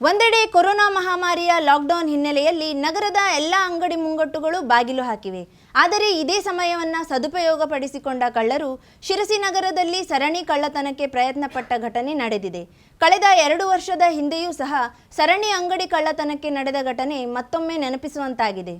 ಒಂದೆಡೆ corona ಮಹಾಮಾರಿಯ lockdown ಹಿನ್ನೆಲೆಯಲ್ಲಿ ನಗರದ ಎಲ್ಲ ಅಂಗಡಿ ಮುಂಗಟ್ಟುಗಳು ಬಾಗಿಲು ಹಾಕಿವೆ. ಆದರೆ ಇದೇ ಸಮಯವನ್ನು ಸದುಪಯೋಗಪಡಿಸಿಕೊಂಡ ಕಳ್ಳರು ಶಿರಸಿ ನಗರದಲ್ಲಿ ಸರಣಿ ಕಳ್ಳತನಕ್ಕೆ ಪ್ರಯತ್ನಪಟ್ಟ ಘಟನೆ ನಡೆದಿದೆ. ಕಳೆದ ಎರಡು ವರ್ಷದ ಹಿಂದೆಯೂ ಸಹ ಸರಣಿ ಅಂಗಡಿ ಕಳ್ಳತನಕ್ಕೆ ನಡೆದ ಘಟನೆ ಮತ್ತೊಮ್ಮೆ ನೆನಪಿಸುವಂತಾಗಿದೆ.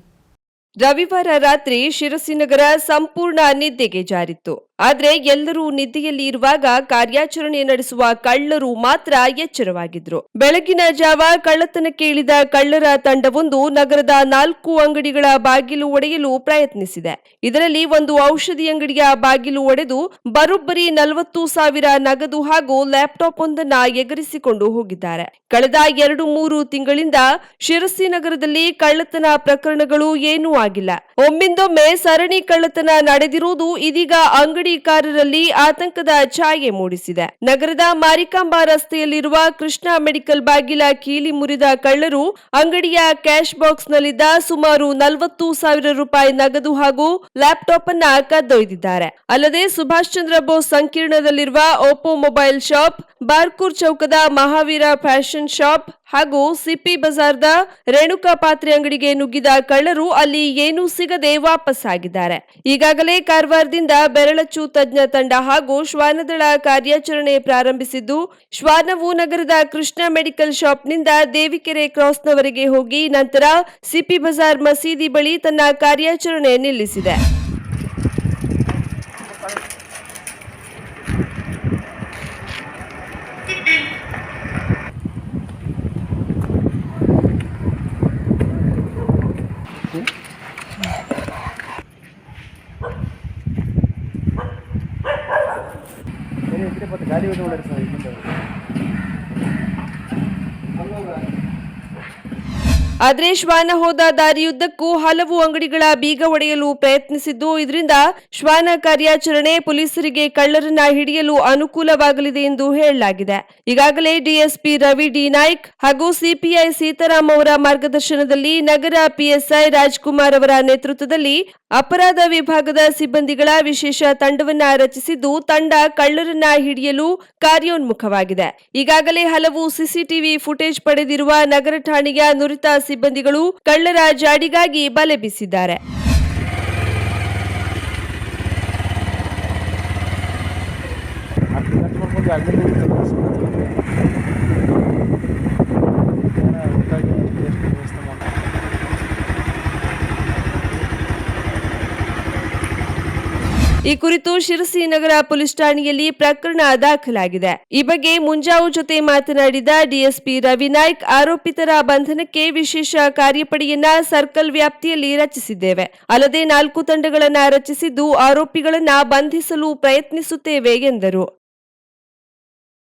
ರವಿವಾರ ರಾತ್ರಿ ಶಿರಸಿ ನಗರ ಸಂಪೂರ್ಣ ನಿದ್ದೆಗೆ ಜಾರಿತ್ತು. ಆದ್ರೆ ಎಲ್ಲರೂ ನಿದ್ದೆಯಲ್ಲಿ ಇರುವಾಗ ಕಾರ್ಯಾಚರಣೆ ನಡೆಸುವ ಕಳ್ಳರು ಮಾತ್ರ ಎಚ್ಚರವಾಗಿದ್ರು. ಬೆಳಗಿನ ಜಾವ ಕಳ್ಳತನಕ್ಕೆ ಇಳಿದ ಕಳ್ಳರ ತಂಡವೊಂದು ನಗರದ ನಾಲ್ಕು ಅಂಗಡಿಗಳ ಬಾಗಿಲು ಒಡೆಯಲು ಪ್ರಯತ್ನಿಸಿದೆ. ಇದರಲ್ಲಿ ಒಂದು ಔಷಧಿ ಅಂಗಡಿಯ ಬಾಗಿಲು ಒಡೆದು ಬರೋಬ್ಬರಿ ನಲವತ್ತು ಸಾವಿರ ನಗದು ಹಾಗೂ ಲ್ಯಾಪ್ಟಾಪ್ ಒಂದನ್ನ ಎಗರಿಸಿಕೊಂಡು ಹೋಗಿದ್ದಾರೆ. ಕಳೆದ ಎರಡು ಮೂರು ತಿಂಗಳಿಂದ ಶಿರಸಿ ನಗರದಲ್ಲಿ ಕಳ್ಳತನ ಪ್ರಕರಣಗಳು ಏನೂ ಆಗಿಲ್ಲ. ಒಮ್ಮಿಂದೊಮ್ಮೆ ಸರಣಿ ಕಳ್ಳತನ ನಡೆದಿರುವುದು ಇದೀಗ ಅಂಗಡಿಕಾರರಲ್ಲಿ ಆತಂಕದ ಛಾಯೆ ಮೂಡಿಸಿದೆ. ನಗರದ ಮಾರಿಕಾಂಬಾ ರಸ್ತೆಯಲ್ಲಿರುವ ಕೃಷ್ಣ ಮೆಡಿಕಲ್ ಬಾಗಿಲ ಕೀಲಿ ಮುರಿದ ಕಳ್ಳರು ಅಂಗಡಿಯ ಕ್ಯಾಶ್ ಬಾಕ್ಸ್ನಲ್ಲಿದ್ದ ಸುಮಾರು ನಲವತ್ತು ಸಾವಿರ ರೂಪಾಯಿ ನಗದು ಹಾಗೂ ಲ್ಯಾಪ್ಟಾಪ್ ಅನ್ನ ಕದ್ದೊಯ್ದಿದ್ದಾರೆ. ಅಲ್ಲದೆ ಸುಭಾಷ್ ಚಂದ್ರ ಬೋಸ್ ಸಂಕೀರ್ಣದಲ್ಲಿರುವ ಓಪೋ ಮೊಬೈಲ್ ಶಾಪ್, ಬಾರ್ಕೂರ್ ಚೌಕದ ಮಹಾವೀರ ಫ್ಯಾಷನ್ ಶಾಪ್ ಹಾಗೂ ಸಿಪ್ಪಿ ಬಜಾರ್ದ ರೇಣುಕಾ ಪಾತ್ರೆ ಅಂಗಡಿಗೆ ನುಗ್ಗಿದ ಕಳ್ಳರು ಅಲ್ಲಿ ಏನೂ ಸಿಗದೆ ವಾಪಸ್ಸಾಗಿದ್ದಾರೆ. ಈಗಾಗಲೇ ಕಾರವಾರದಿಂದ ಬೆರಳಚ್ಚು ತಜ್ಞ ತಂಡ ಹಾಗೂ ಶ್ವಾನದಳ ಕಾರ್ಯಾಚರಣೆ ಪ್ರಾರಂಭಿಸಿದ್ದು, ಶ್ವಾನವು ನಗರದ ಕೃಷ್ಣ ಮೆಡಿಕಲ್ ಶಾಪ್ನಿಂದ ದೇವಿಕೆರೆ ಕ್ರಾಸ್ನವರೆಗೆ ಹೋಗಿ ನಂತರ ಸಿಪಿ ಬಜಾರ್ ಮಸೀದಿ ಬಳಿ ತನ್ನ ಕಾರ್ಯಾಚರಣೆ ನಿಲ್ಲಿಸಿದೆ. ಗಾಡಿ ನೋಡ್ರಿ ಸರ್ ಇಲ್ಲಿಂದ. ಆದ್ರೆ ಶ್ವಾನ ಹೋದ ದಾರಿಯುದ್ದಕ್ಕೂ ಹಲವು ಅಂಗಡಿಗಳ ಬೀಗ ಒಡೆಯಲು ಪ್ರಯತ್ನಿಸಿದ್ದು, ಇದರಿಂದ ಶ್ವಾನ ಕಾರ್ಯಾಚರಣೆ ಪೊಲೀಸರಿಗೆ ಕಳ್ಳರನ್ನ ಹಿಡಿಯಲು ಅನುಕೂಲವಾಗಲಿದೆ ಎಂದು ಹೇಳಲಾಗಿದೆ. ಈಗಾಗಲೇ ಡಿಎಸ್ಪಿ ರವಿ ಡಿ ನಾಯ್ಕ್ ಹಾಗೂ ಸಿಪಿಐ ಸೀತಾರಾಮ್ ಅವರ ಮಾರ್ಗದರ್ಶನದಲ್ಲಿ ನಗರ ಪಿಎಸ್ಐ ರಾಜ್ಕುಮಾರ್ ಅವರ ನೇತೃತ್ವದಲ್ಲಿ ಅಪರಾಧ ವಿಭಾಗದ ಸಿಬ್ಬಂದಿಗಳ ವಿಶೇಷ ತಂಡವನ್ನ ರಚಿಸಿದ್ದು, ತಂಡ ಕಳ್ಳರನ್ನ ಹಿಡಿಯಲು ಕಾರ್ಯೋನ್ಮುಖವಾಗಿದೆ. ಈಗಾಗಲೇ ಹಲವು ಸಿಸಿಟಿವಿ ಫುಟೇಜ್ ಪಡೆದಿರುವ ನಗರ ಠಾಣೆಯ ನುರಿತ ಸಿಬ್ಬಂದಿಗಳು ಕಳ್ಳರ ಜಾಡಿಗಾಗಿ ಬಲೆ ಬೀಸಿದ್ದಾರೆ ಈ ಕುರಿತು ಶಿರಸಿ ನಗರ ಪೊಲೀಸ್ ಠಾಣೆಯಲ್ಲಿ ಪ್ರಕರಣ ದಾಖಲಾಗಿದೆ. ಈ ಬಗ್ಗೆ ಮುಂಜಾವು ಜೊತೆ ಮಾತನಾಡಿದ ಡಿಎಸ್ಪಿ ರವಿನಾಯ್ಕ್ ಆರೋಪಿತರ ಬಂಧನಕ್ಕೆ ವಿಶೇಷ ಕಾರ್ಯಪಡೆಯನ್ನ ಸರ್ಕಲ್ ವ್ಯಾಪ್ತಿಯಲ್ಲಿ ರಚಿಸಿದ್ದೇವೆ. ಅಲ್ಲದೆ ನಾಲ್ಕು ತಂಡಗಳನ್ನ ರಚಿಸಿದ್ದು ಆರೋಪಿಗಳನ್ನ ಬಂಧಿಸಲು ಪ್ರಯತ್ನಿಸುತ್ತೇವೆ ಎಂದರು.